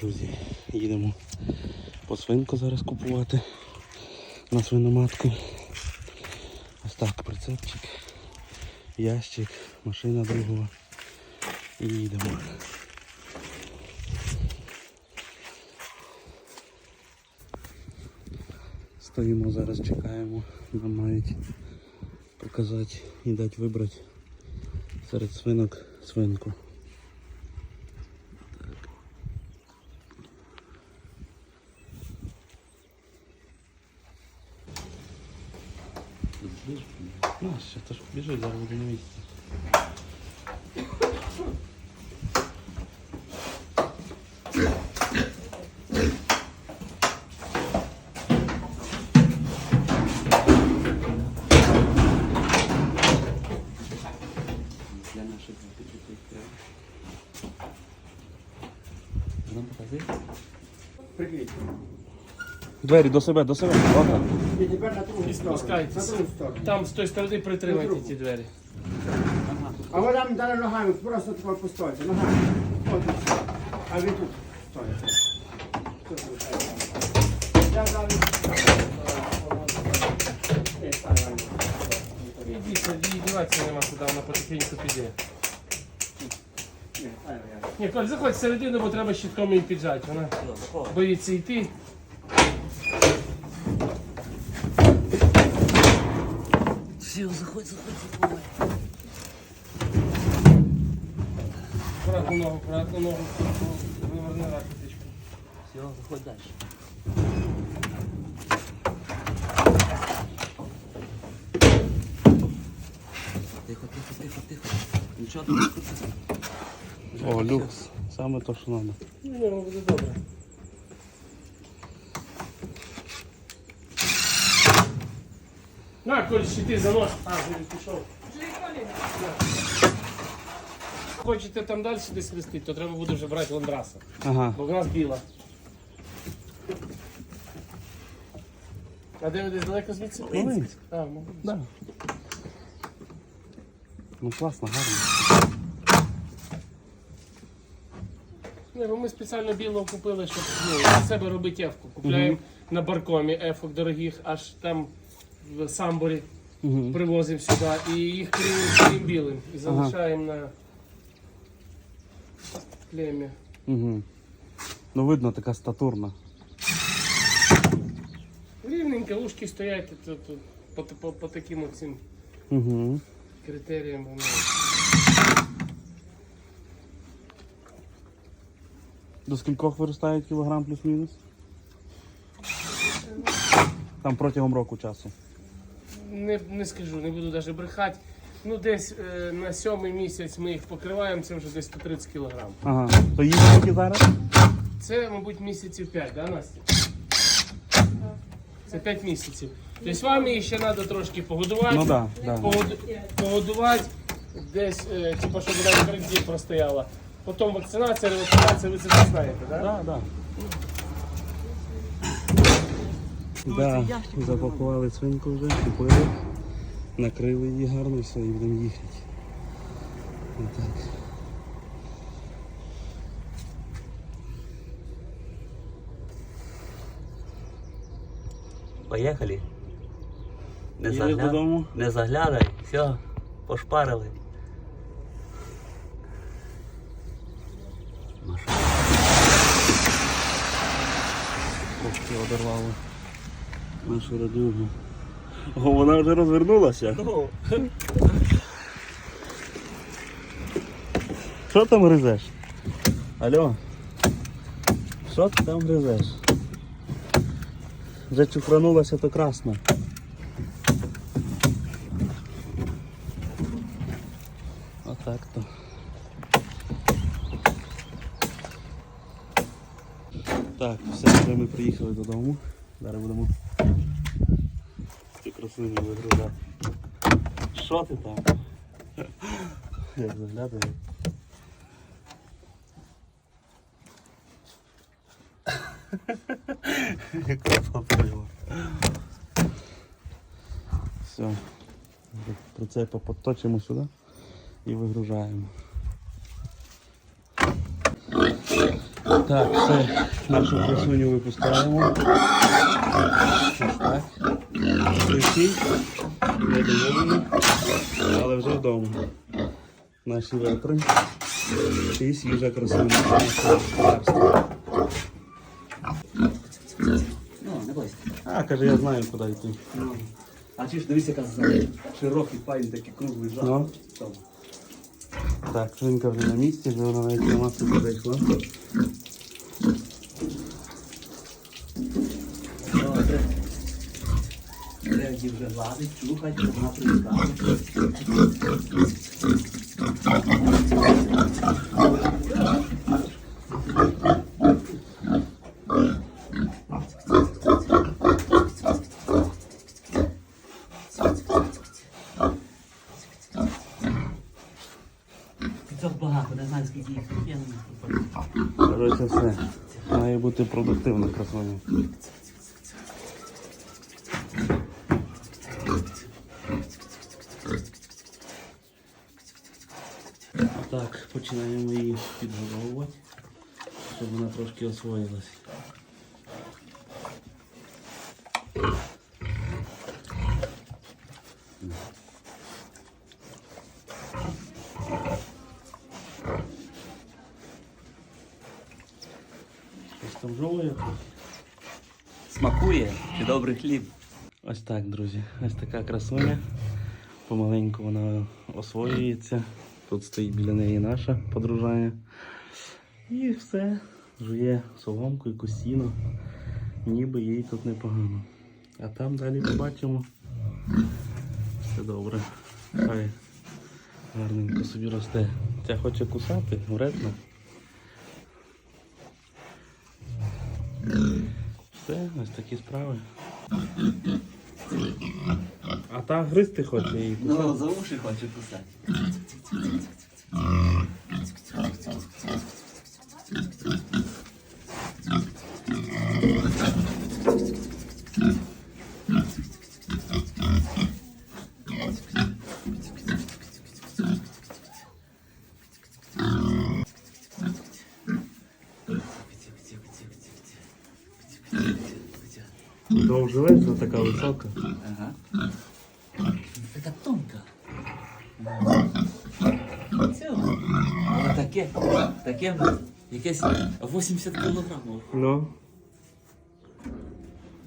друзі, їдемо по свинку зараз купувати на свиноматку. Ось так, прицепчик, ящик, машина другого. І їдемо. Стоїмо зараз, чекаємо. Нам мають показати і дати вибрати серед свинок свинку. Ну, ще то ж біжить, зараз буде на місці. Для наших запитів треба. Нам показує? Прикрийте. Двері до себе, до себе. Ладно. І тепер на другу. На другу сторону. Там з тої сторони притримайте ті двері. А ви там далі ногами, просто тако постойте. Ногами. От і все. А ви тут стоїте. Тут. Я далі. Е. Ідіть, діватися нема куди, вона потихеньку піде. Ні, стань, Ваня. Ні, Коль, заходь всередину, бо треба щитком її піджати. Вона боїться йти. Все, заходь, заходь, заходь. Аккуратну ногу, аккуратну ногу. Виверни ракеточку. Все, заходь далі. Тихо, тихо, тихо, тихо. Нічого тут не крутиться. О, люкс. Саме то, що треба. Ну, буде добре. На, Коль, щити за нож. А, вже він пішов. Хочете там далі десь хрестити, то треба буде вже брати ландраса. Ага. Бо в нас біла. А де ви десь далеко звідси? Волинськ. А, ну, Да. Ну класно, гарно. Не, бо ми спеціально білого купили, щоб ну, для себе робити ефку. Купляємо на баркомі ефок дорогих, аж там в самборі Угу. привозимо сюди і їх клеїмо своїм білим і залишаємо на клемі. Угу. Ну видно, така статурна. Рівненько, ушки стоять то, то, по, по, по таким оцим Угу. критеріям. Воно. До скількох виростають кілограм плюс-мінус? Там протягом року часу. Не, не скажу, не буду навіть брехати. Ну, десь е, на сьомий місяць ми їх покриваємо, це вже десь 130 кілограм. Ага. То їх скільки зараз? Це, мабуть, місяців 5, да, Настя? Це 5 місяців. Тобто вам її ще треба трошки погодувати. Ну да, да. Погоду- Погодувати десь, е, типу, щоб вона в коридорі простояла. Потім вакцинація, ревакцинація, ви це все знаєте, так? Да? Да, да. Да, запакували свинку вже, купили, накрили її гарно і все, і будемо їхати. Отак. Поїхали. Не, Їдеш додому? не заглядай, все, пошпарили. Ох, одорвало. Нашу радюгу. О, вона вже розвернулася. Ну, Що там гризеш? Алло? Що ти там гризеш? Вже чухранулася то красно. Отак то. Так, все, вже ми приїхали додому. Зараз будемо красуню вигрузати. Що ти там? Як заглядає. Яка поприла. Все. Прицепа підточимо сюди і вигружаємо. Так, все, нашу красуню випускаємо. Ось так. Але вже вдома. Наші ветри. І свіжа красуня. Ну, не бойся. А, каже, я знаю, куди йти. А чи ж дивись, яка ззаді. Широкий, файний, такий круглий жах. Ну. Так, свинка вже на місці, вже вона навіть на масу перейшла. Добре. Треба її вже гладить, чухати, щоб вона привикала. Це багато, не знаю скільки їх. Я не знаю. Коротше, все. Має бути продуктивна красуня. Так, починаємо її підгодовувати, щоб вона трошки освоїлась. Щось там жовує. Смакує і добрий хліб. Ось так, друзі. Ось така красуня. Помаленьку вона освоюється. Тут стоїть біля неї наша подружання. І все. Жує соломку і косіно. Ніби їй тут непогано. А там далі побачимо. Все добре. Хай гарненько собі росте. Ця хоче кусати, вредно. Все, ось такі справи. А та гризти хоче її кусати. Ну, за уші хоче кусати. Довжелезна така висока. Ага. Таке, таке якесь 80 кілограмів. Ну,